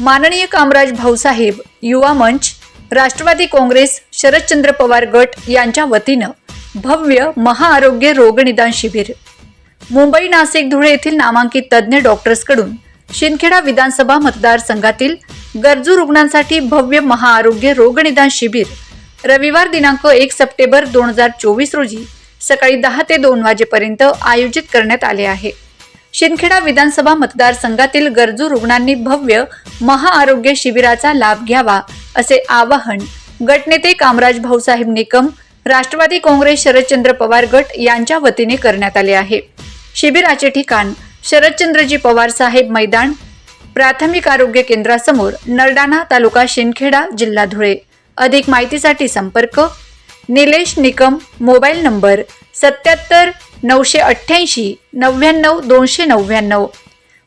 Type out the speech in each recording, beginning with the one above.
माननीय कामराज भाऊसाहेब युवा मंच राष्ट्रवादी काँग्रेस शरदचंद्र पवार गट यांच्या वतीनं भव्य महाआरोग्य रोगनिदान शिबिर. मुंबई नाशिक धुळे येथील नामांकित तज्ज्ञ डॉक्टर्सकडून शिंदखेडा विधानसभा मतदारसंघातील गरजू रुग्णांसाठी भव्य महाआरोग्य रोगनिदान शिबिर रविवार दिनांक एक सप्टेंबर दोन हजार चोवीस रोजी सकाळी दहा ते दोन वाजेपर्यंत आयोजित करण्यात आले आहे. शिंदखेडा विधानसभा मतदारसंघातील गरजू रुग्णांनी भव्य महाआरोग्य शिबिराचा लाभ घ्यावा असे आवाहन गटनेते कामराज भाऊसाहेब निकम राष्ट्रवादी काँग्रेस शरदचंद्र पवार गट यांच्या वतीने करण्यात आले आहे. शिबिराचे ठिकाण शरदचंद्रजी पवार साहेब मैदान प्राथमिक आरोग्य केंद्रासमोर नरडाणा तालुका शिंदखेडा जिल्हा धुळे. अधिक माहितीसाठी संपर्क निलेश निकम मोबाईल नंबर सत्याहत्तर नऊशे अठ्ठ्याऐंशी नव्याण्णव दोनशे नव्याण्णव.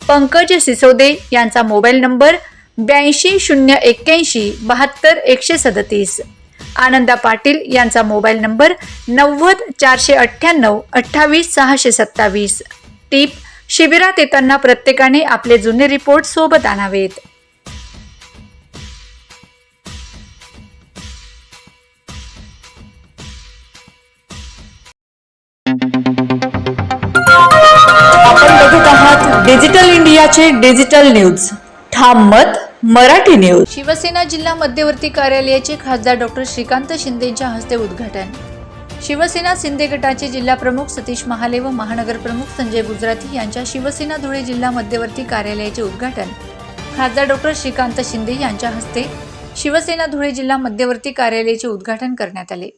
पंकज सिसोदे यांचा मोबाईल नंबर ब्याऐंशी शून्य एक्क्याऐंशी बहात्तर एकशे सदतीस. आनंदा पाटील यांचा मोबाईल नंबर नव्वद चारशे अठ्ठ्याण्णव अठ्ठावीस सहाशे सत्तावीस. टीप शिबिरात येताना प्रत्येकाने आपले जुने रिपोर्ट सोबत आणावेत. डिजिटल इंडियाचे डिजिटल न्यूज. ठाम मत मराठी न्यूज. शिवसेना जिल्हा मध्यवर्ती कार्यालयाचे खासदार डॉक्टर श्रीकांत शिंदेच्या हस्ते उद्घाटन. शिवसेना शिंदे गटाचे जिल्हा प्रमुख सतीश महाले व महानगर प्रमुख संजय गुजराती यांच्या शिवसेना धुळे जिल्हा मध्यवर्ती कार्यालयाचे उद्घाटन. खासदार डॉक्टर श्रीकांत शिंदे यांच्या हस्ते शिवसेना धुळे जिल्हा मध्यवर्ती कार्यालयाचे उद्घाटन करण्यात आले.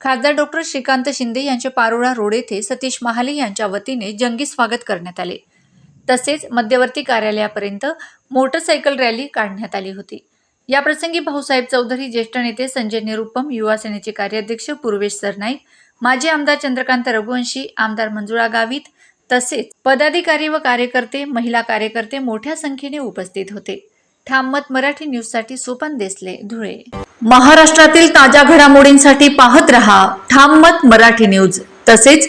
खासदार डॉक्टर श्रीकांत शिंदे यांचे पारोळा रोड येथे सतीश महाले यांच्या वतीने जंगी स्वागत करण्यात आले. तसेच मध्यवर्ती कार्यालयापर्यंत मोटरसायकल रॅली काढण्यात आली होती. याप्रसंगी भाऊसाहेब चौधरी ज्येष्ठ नेते संजय निरुपम युवा सेनेचे कार्याध्यक्ष पूर्वेश सरनाईक माजी आमदार चंद्रकांत रघुवंशी आमदार मंजुळा गावित तसेच पदाधिकारी व कार्यकर्ते महिला कार्यकर्ते मोठ्या संख्येने उपस्थित होते. ठाम मत मराठी न्यूजसाठी सोपान देसले धुळे. महाराष्ट्रातील ताज्या घडामोडींसाठी पाहत रहा ठाम मत मराठी न्यूज. तसेच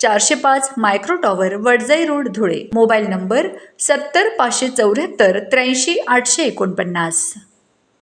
चारशे पाच micro tower Wadjai road Dhule. Mobile number सत्तर पाचशे चौऱ्याहत्तर त्र्याऐंशी आठशे एकोणपन्नास.